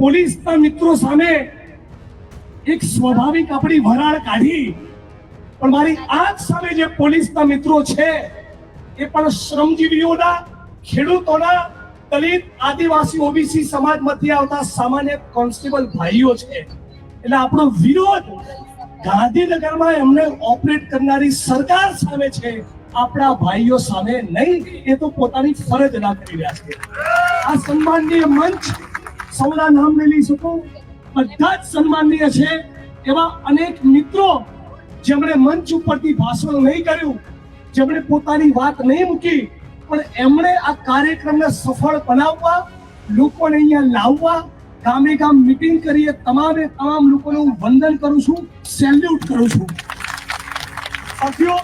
પોલીસના મિત્રો સામે એક સ્વાભાવિક આપણી વરાળ કાઢી. પણ મારી આંખ સામે જે પોલીસના મિત્રો છે, એ પણ શ્રમજીવીઓના, ખેડૂતોના, દલિત, આદિવાસી, ઓબીસી સમાજમાંથી આવતા સામાન્ય કોન્સ્ટેબલ ભાઈઓ છે. એટલે આપણો વિરોધ ગાંધીનગરમાં એમને ઓપરેટ કરનારી સરકાર સામે છે, આપણા ભાઈઓ સામે નહીં. એ તો પોતાની ફરજ ના કરી રહ્યા છે. આ સન્માનની મંચ સૌના નામ લઈ લઈ શકું? બધા જ સન્માનનીય છે. એવા અનેક મિત્રો જેમણે મંચ ઉપરથી ભાષણ નહીં કર્યું, જેમણે પોતાની વાત નહીં મૂકી, પણ એમણે આ કાર્યક્રમને સફળ બનાવવા, લોકોને અહીંયા લાવવા, ગામે ગામ મિટિંગ કરીએ, તમામે તમામ લોકોને હું વંદન કરું છું સેલ્યુટ કરું છું. સાથીઓ,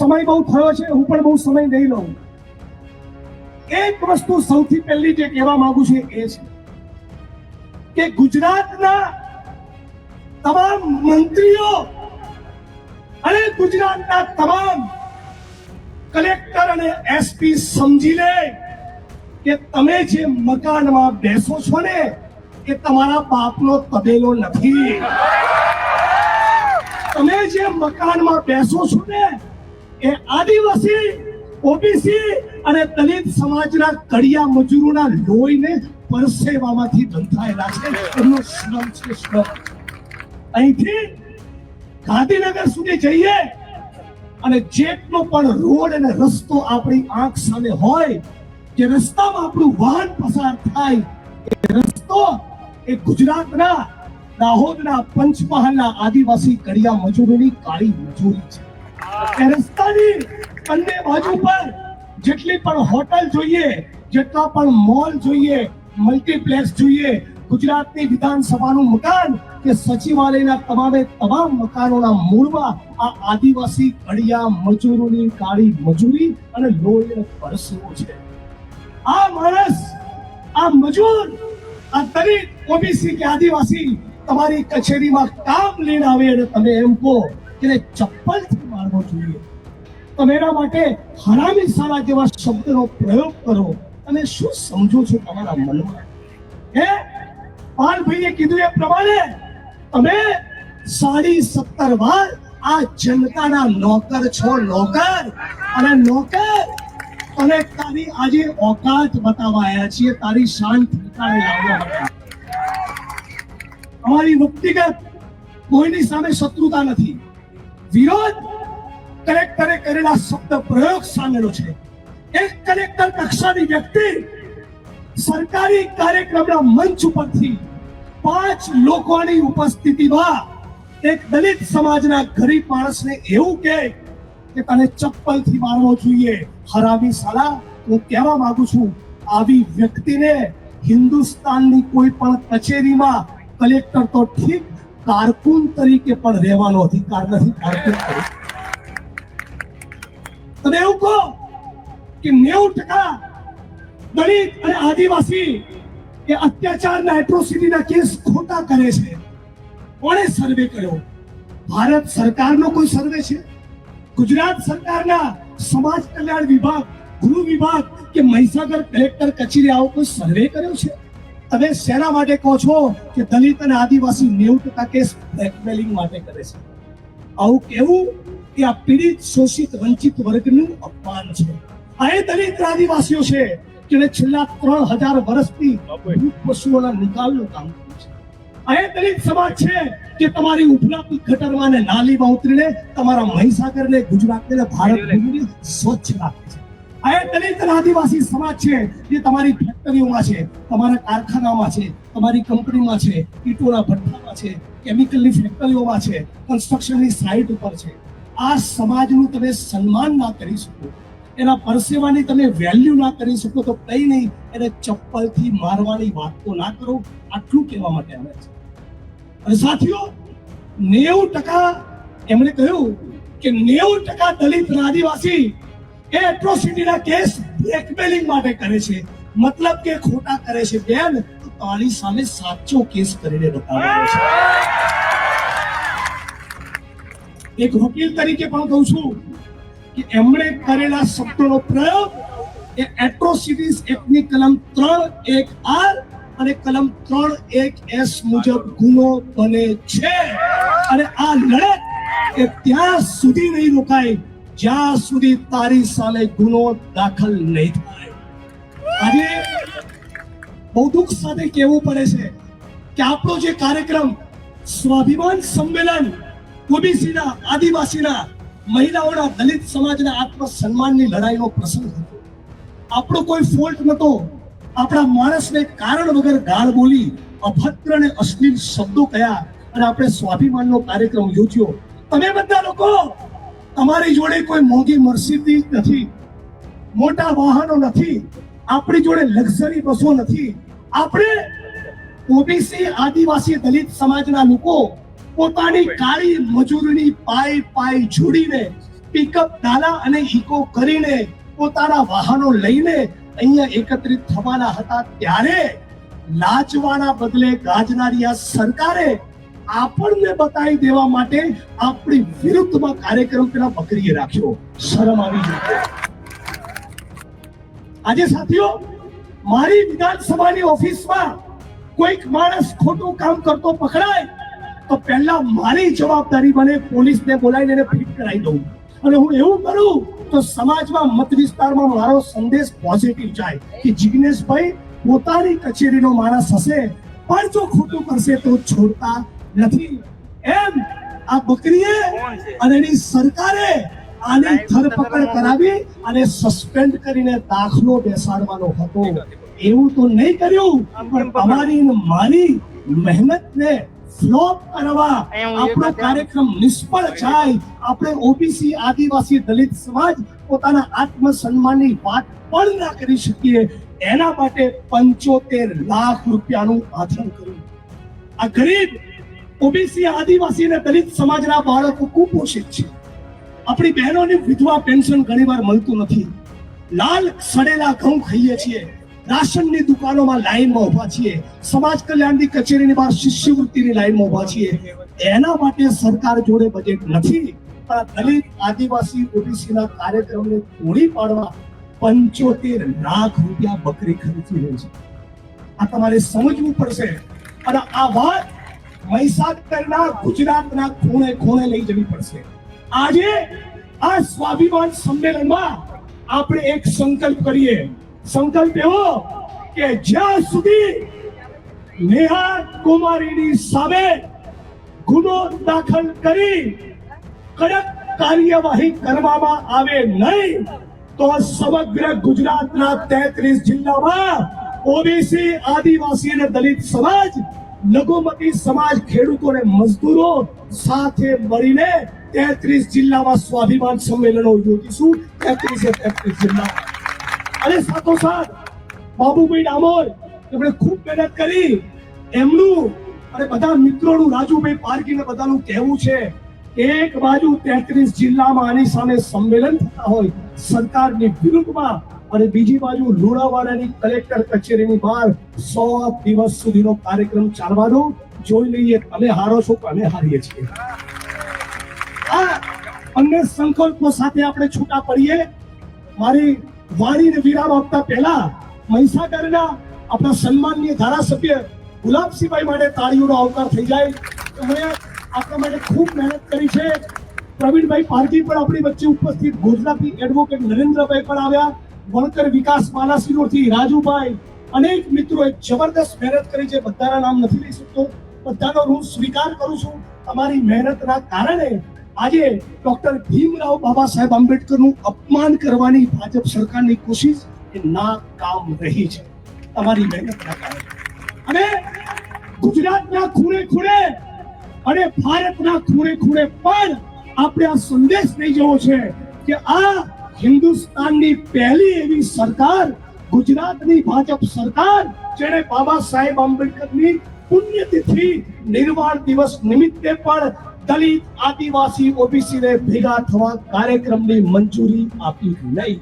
સમય બહુ થયો છે, હું પણ બહુ સમય નહીં લઉં. એક વસ્તુ સૌથી પહેલી જે કહેવા માંગુ છું એ છે કે ગુજરાતના તમામ મંત્રીઓ અને ગુજરાતના તમામ કલેક્ટર અને એસપી સમજી લે કે તમે જે મકાનમાં બેસો છો ને, એ તમારા બાપનો તબેલો નથી. તમે જે મકાનમાં બેસો છો ને, એ આદિવાસી, ઓબીસી અને દલિત સમાજના કડિયા મજૂરોના લોહીને પરસેવામાંથી બંધાયેલા છે. એમનો શ્રમ છે શ્રમ. અહીંથી ગાંધીનગર સુધી જઈએ અને જેટલો પણ રોડ અને રસ્તો આપણી આંખ સામે હોય કે રસ્તામાં આપણું વાહન પસાર થાય, એ રસ્તો એ ગુજરાતના દાહોદના પંચમહાલના આદિવાસી કડિયા મજૂરોની કાળી મજૂરી છે. એ રસ્તાની બંને બાજુ પર જેટલી પણ હોટલ જોઈએ, જેટલા પણ મોલ જોઈએ મલ્ટીપ્લેક્સ જોઈએ. ગુજરાતની વિધાનસભાનું મકાન કે સચિવાલયના તમામે તમામ મકાનોના મૂળમાં આ આદિવાસી ઘડિયા મજૂરોની કાળી મજૂરી અને લોહીનો પરસેવો છે. આ માણસ, આ મજૂર, આ દલિત ઓબીસી કે આદિવાસી તમારી કચેરીમાં કામ લઈને આવે અને તમે એમ કહો કે ચપ્પલથી મારવો જોઈએ. તમે એના માટે હરામી સારા જેવા શબ્દનો પ્રયોગ કરો. તમે શું સમજો છો તમારા મનમાં? હે? પાલભાઈએ કીધું એ પ્રમાણે, તમે સાડી સત્તર વાર આ જનતાના નોકર છો, નોકર. અને નોકર. અને તારી આજે ઓકાત બતાવવા આવ્યા છીએ, તારી શાન અમારી વ્યક્તિગત કોઈની સામે શત્રુતા નથી. વિરોધ કલેક્ટરે કરેલા શબ્દ પ્રયોગ સામેનો છે. એક કલેક્ટર કક્ષાની વ્યક્તિ સરકારી કાર્યક્રમના મંચ ઉપરથી પાંચ લોકોની ઉપસ્થિતિમાં એક દલિત સમાજના ગરીબ માણસને એવું કહે કે તને ચપ્પલથી મારવો જોઈએ. હરામી સાલા, હું કહેવા માંગુ છું, આવી વ્યક્તિને હિન્દુસ્તાનની કોઈ પણ કચેરીમાં કલેક્ટર તો ઠીક કારકુન તરીકે પણ રહેવાનો અધિકાર નથી. કારકુન તરીકે. તમે એવું કહો કે નેવું ટકા દલિત અને આદિવાસી એ અત્યાચારના એટ્રોસિટીના કેસ ખોટા કરે છે કોણે સર્વે કર્યો ભારત સરકારનો કોઈ સર્વે છે ગુજરાત સરકારના સમાજ કલ્યાણ વિભાગ ગૃહ વિભાગ કે મહીસાગર કલેક્ટર કચેરી આવો કોઈ સર્વે કર્યો છે? તમે શેના માટે કહો છો કે દલિત અને આદિવાસી નેવું ટકા કેસ બ્લેકમેલિંગ માટે કરે છે? આવું કેવું કે આ પીડિત, શોષિત, વંચિત વર્ગનું અપમાન છે? એ દલિત આદિવાસીઓ છે જેને છેલ્લા ત્રણ હજાર વર્ષથી પશુઓના નિકાલનું કામ કર્યું છે. અહીં દલિત સમાજ છે જે તમારી ઉપલાપી ગટરમાં ને નાલીમાં ઉતરીને તમારા મહીસાગરને ગુજરાતને ભારત ભૂમિને સ્વચ્છ રાખે છે. અહીં દલિત આદિવાસી સમાજ છે જે તમારી ફેક્ટરીઓમાં છે તમારા કારખાનામાં છે તમારી કંપનીમાં છે ઈટોના ભઠ્ઠામાં છે કેમિકલની ફેક્ટરીઓમાં છે કન્સ્ટ્રક્શનની સાઇટ ઉપર છે. આ સમાજનું તમે સન્માન ના કરી શકો. એના પરસેવાની તમે વેલ્યુ ના કરી શકો તો કઈ નહીં, એને ચપ્પલથી મારવાની વાત તો ના કરો. આટલું કહેવા માટે આવે છે. અને સાથીઓ, નેવું ટકા એમણે કહ્યું કે નેવું ટકા દલિત આદિવાસી એ એટ્રોસિટીના કેસ બ્લેકમેલિંગ માટે કરે છે. મતલબ કે ખોટા કરે છે. બેન, તો તારી સામે સાચો કેસ કરીને બતાવવાનો છે. એક વકીલ તરીકે પણ કહું છું કે એમણે કરેલા શબ્દોનો પ્રયોગ એ એટ્રોસિટીઝ એક્ટની કલમ ત્રણ, એક આર અને કલમ ત્રણ, એક એસ મુજબ ગુનો બને છે. અને આ લડત એ ત્યાં સુધી નહીં રોકાય, જ્યાં સુધી તારી સામે ગુનો દાખલ નહીં થાય. આજે બહુ દુઃખ સાથે કહેવું પડે છે કે આપણો જે કાર્યક્રમ સ્વાભિમાન સંમેલન, ઓબીસીના આદિવાસીના મહિલાઓના દલિત સમાજના આત્મસન્માનની લડાઈનો પ્રસંગ હતો. આપણો કોઈ ફોલ્ટ નતો આપણા માણસને કારણ વગર ગાળ બોલી અભદ્ર અને અશ્લીલ શબ્દો કયા અને આપણે સ્વાભિમાનનો કાર્યક્રમ યોજ્યો. તમે બધા લોકો, તમારી જોડે કોઈ મોંઘી મર્સિડીઝ નથી, મોટા વાહનો નથી, આપણી જોડે લક્ઝરી બસો નથી. આપણે ઓબીસી આદિવાસી દલિત સમાજના લોકો પોતાની કાળી મજૂરની પાય પાય જોડીને પિકઅપ ડાલા અને ઇકો કરીને પોતાના વાહનો લઈને અહીંયા એકત્રિત થવાના હતા. ત્યારે લાજવાના બદલે ગાજનારી સરકારે આપણને બતાવી દેવા માટે આપણી વિરુદ્ધમાં કાર્યક્રમ પેલા બકરીએ રાખ્યો. શરમ આવી જાય આજે સાથીઓ, મારી વિધાનસભાની ઓફિસમાં કોઈક માણસ ખોટું કામ કરતો પકડાય તો પહેલા મારી જવાબદારી બને પોલીસને બોલાવીને એને ફિટ કરાવી દઉં. અને હું એવું કરું તો સમાજમાં મત વિસ્તારમાં મારો સંદેશ પોઝિટિવ જાય કે જિગ્નેશભાઈ પોતાની કચેરીનો માણસ હશે, પણ જો ખોટું કરશે તો છોડતા નથી. એમ આ બકરીએ અને એની સરકારે આની ધરપકડ કરાવી અને સસ્પેન્ડ કરીને દાખલો બેસાડવાનો હતો. એવું તો નહીં કર્યું, પણ તમારી મારી મહેનતને ફ્લોપ કરવા આપણો કાર્યક્રમ નિષ્ફળ જાય. આપણે ઓબીસી આદિવાસી દલિત સમાજ પોતાના આત્મસન્માનની વાત પણ ના કરી શકીએ. એના માટે પંચોતેર લાખ રૂપિયાનું આચરણ કર્યું. આ ગરીબ ઓબીસી આદિવાસી અને દલિત સમાજના બાળકો કુપોષિત છે. આપણી બહેનોને વિધવા પેન્શન ઘણીવાર મળતું નથી. લાલ સડેલા ઘઉં ખાઈએ છીએ. રાશનની દુકાનોમાં લાઈનમાં ઊભા છીએ. સમાજ કલ્યાણની કચેરીની બહાર શિષ્યવૃત્તિની લાઈનમાં ઊભા છીએ. એના માટે સરકાર જોડે બજેટ નથી. પણ દલિત, આદિવાસી, ઓબીસીના કાર્યક્રમને તોડી પાડવા પંચોતેર લાખ રૂપિયા બકરી ખર્ચી રહી છે. આ તમારે સમજવું પડશે. અને આ વાત મહીસાગરના ગુજરાતના ખૂણે ખૂણે લઈ જવી પડશે. આજે આ સ્વાભિમાન સંમેલનમાં આપણે એક સંકલ્પ કરીએ. સંકલ્પ એવો કે જ્યાં સુધી નેહા કુમારીની સામે ગુનો દાખલ કરી કડક કાર્યવાહી કરવામાં આવે નહીં, તો સમગ્ર ગુજરાતના તેત્રીસ જિલ્લામાં ઓબીસી, આદિવાસી અને દલિત સમાજ, લઘુમતી સમાજ ખેડૂતો અને મજદૂરો સાથે મળીને તેત્રીસ જિલ્લામાં સ્વાભિમાન સંમેલનો યોજીશું. તેત્રીસે તેત્રીસ જિલ્લા. અને સાથોસાથ બાબુભાઈ ડામોર, એમણે ખૂબ મહેનત કરી. એમનું અને બધા મિત્રોનું રાજુભાઈ પારકીને બધાનું કહેવું છે, એક બાજુ તેત્રીસ જિલ્લામાં આની સામે સંમેલન થતા હોય સરકારની વિરુદ્ધમાં અને બીજી બાજુ લુણાવાડાની કલેક્ટર કચેરીની બહાર સો દિવસ સુધીનો કાર્યક્રમ ચાલવાનો જોઈ લઈએ તમે હારો છો અમે હારીએ છીએ. આ અન્ય સંકલ્પો સાથે આપણે છૂટા પડીએ. મારી વાણીને વિરામ આપતા પહેલા મહીસાગરના આપણા સન્માનીય ધારાસભ્ય ગુલાબસિંહભાઈ માટે તાળીઓનો આવકાર થઈ જાય. એમણે આપણા માટે ખૂબ મહેનત કરી છે. પ્રવીણભાઈ પારકી પણ આપણી વચ્ચે ઉપસ્થિત. ગુજરાતી એડવોકેટ નરેન્દ્રભાઈ પણ આવ્યા. વણકર વિકાસ માલાસિનોરથી રાજુભાઈ. અનેક મિત્રોએ જબરદસ્ત મહેનત કરી છે. બધાના નામ નથી લઈ શકતો. બધાનો હું સ્વીકાર કરું છું. તમારી મહેનતના કારણે આજે ડોક્ટર ભીમરાવ બાબા સાહેબ આંબેડકરનું અપમાન કરવાની ભાજપ સરકારની કોશિશ એ નાકામ રહી છે. તમારી મહેનતના કારણે. અને ગુજરાતના ખૂણે ખૂણે અને ભારતના ખૂણે ખૂણે પણ આપણે આ સંદેશ લઈ જવો છે કે આ હિન્દુસ્તાનની પહેલી એવી સરકાર, ગુજરાતની ભાજપ સરકાર, જેણે બાબા સાહેબ આંબેડકરની પુણ્યતિથિ નિર્વાણ દિવસ નિમિત્તે પણ દલિત, આદિવાસી ઓબીસી ને ભેગા થવા કાર્યક્રમની મંજૂરી આપી નહીં.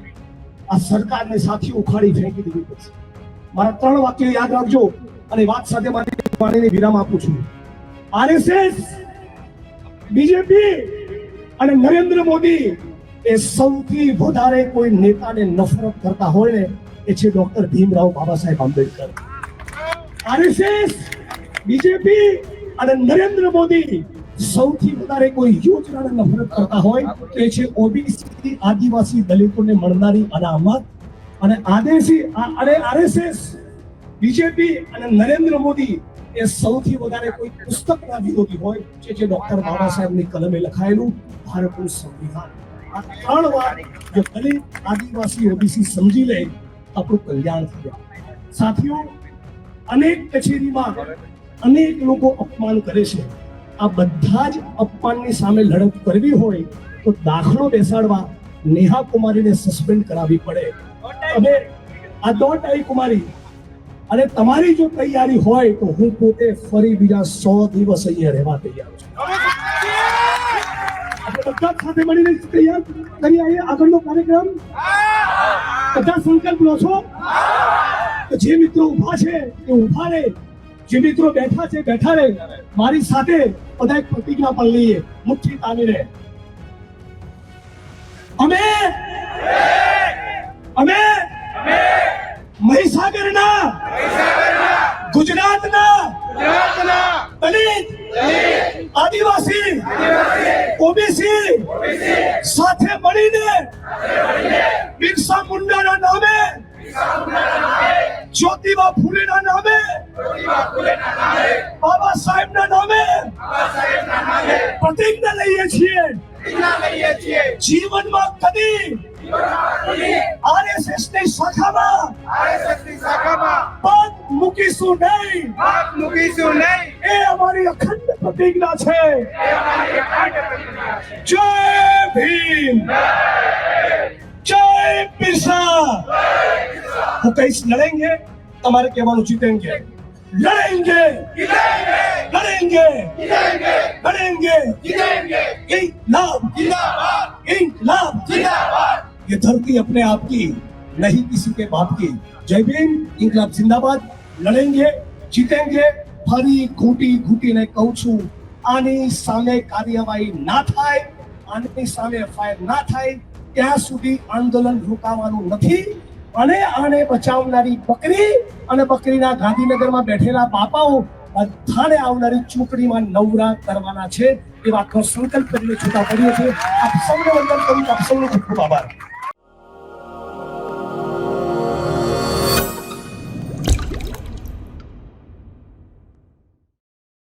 આ સરકારને સાથી ઉખાડી ફેંકી દેવી પડશે મારા ત્રણ વાક્યો યાદ રાખજો અને વાત સાથે મારી વિરામ આપું છું. આરએસએસ બીજેપી અને નરેન્દ્ર મોદી એ સૌથી વધારે કોઈ નેતાને નફરત કરતા હોય ને એ છે doctor Bhimrao Baba Saheb Ambedkar. RSS BJP અને નરેન્દ્ર મોદી સૌથી વધારે કોઈ યોજનાને નફરત કરતા હોય તે છે ઓબીસી આદિવાસી દલિતોને મળનારી અનામત અને આદેશી અને આરએસએસ, બીજેપી અને નરેન્દ્ર મોદી એ સૌથી વધારે કોઈ પુસ્તકના વિરોધી હોય જે છે ડોક્ટર બાબા સાહેબની કલમે લખાયેલું ભારતનું સંવિધાન. આ ત્રણ વાર જો દલિત, આદિવાસી, ઓબીસી સમજી લે આપણું કલ્યાણ થઈ જાય. સાથીઓ, અનેક કચેરીમાં અનેક લોકો અપમાન કરે છે. આ બધા જ અપમાનની સામે લડત કરવી હોય તો દાખલો બેસાડવા નેહા કુમારીને સસ્પેન્ડ કરાવવી પડે. હવે આ દોઢ આઈ કુમારી. અને તમારી જો તૈયારી હોય તો હું પોતે ફરી બીજા સો દિવસ અહીંયા રહેવા તૈયાર છું. બધા સાથે મળીને તૈયાર કરી આવીએ આગળનો કાર્યક્રમ. બધા સંકલ્પ લો છો. જે મિત્રો ઊભા છે એ ઊભા રહે. જે મિત્રો બેઠા છે, બેઠા રહે. મારી સાથે બધા એક પ્રતિજ્ઞા પણ લઈએ. મુઠ્ઠી તાની અમે પ્રતિજ્ઞા લઈએ છીએ. જીવનમાં કદી આરએસએસની શાખામાં. પગ મૂકીશું નહીં. એ અમારી અખંડ પ્રતિજ્ઞા છે. જય બિરસા. હું કહીશ, લડેંગે, તમારે કહેવાનું જીતેંગે. लड़ेंगे। लड़ेंगे। लड़ेंगे। इनकलाब इनकलाब ये धरती अपने आप की, नहीं किसी के बाप की। जय भीम इनकलाब जिंदाबाद। લડેંગે જીતેંગે ફરી ઘૂંટી ઘૂંટીને કહું છું આની સામે કાર્યવાહી ના થાય આની સામે ફાયર ના થાય ત્યાં સુધી આંદોલન રોકાવાનું નથી અને આને બચાવનારી બકરી અને બકરીના ગાંધીનગરમાં બેઠેલા બાપાઓ બધાને આવનારી ચૂંટણીમાં નવરા કરવાના છે એ વાતનો સંકલ્પ કરીને છૂટા પડીએ છીએ આપ સૌને વંદન કરું. આપ સૌનો ખૂબ ખૂબ આભાર